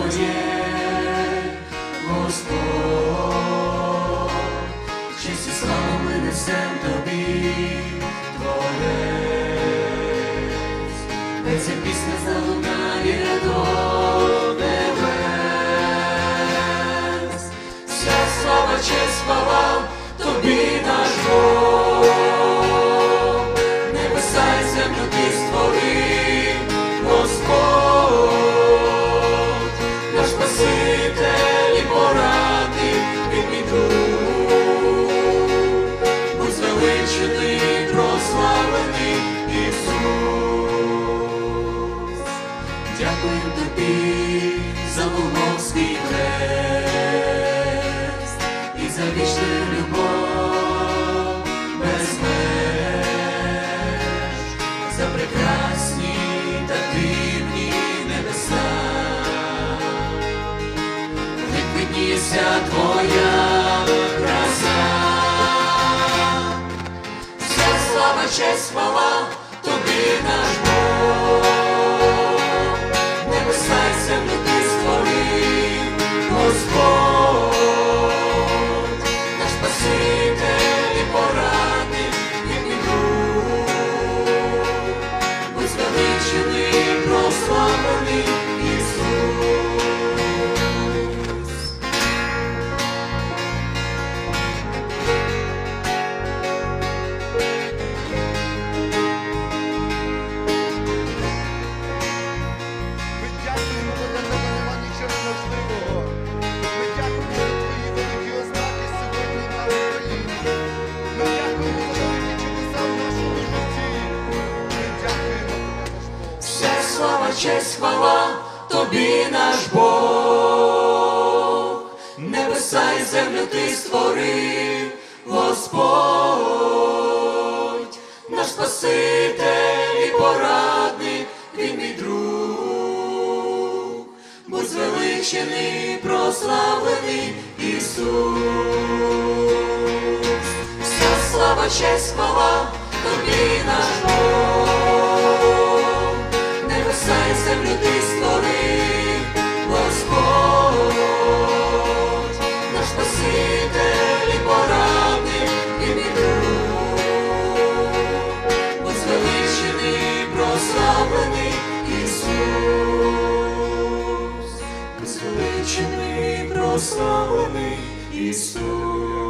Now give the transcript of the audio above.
oh yeah, честь хвала тобі на. честь хвала, тобі наш Бог, небеса і землю ти створив, Господь, наш Спаситель і порадник, він мій друг, будь звеличений, прославлений Ісус, вся слава честь хвала, тобі наш Бог. землю ти створив, Господь, наш Спаситель і порадник і друг, бо звеличений, прославлений Ісус, звеличений, прославлений Ісус.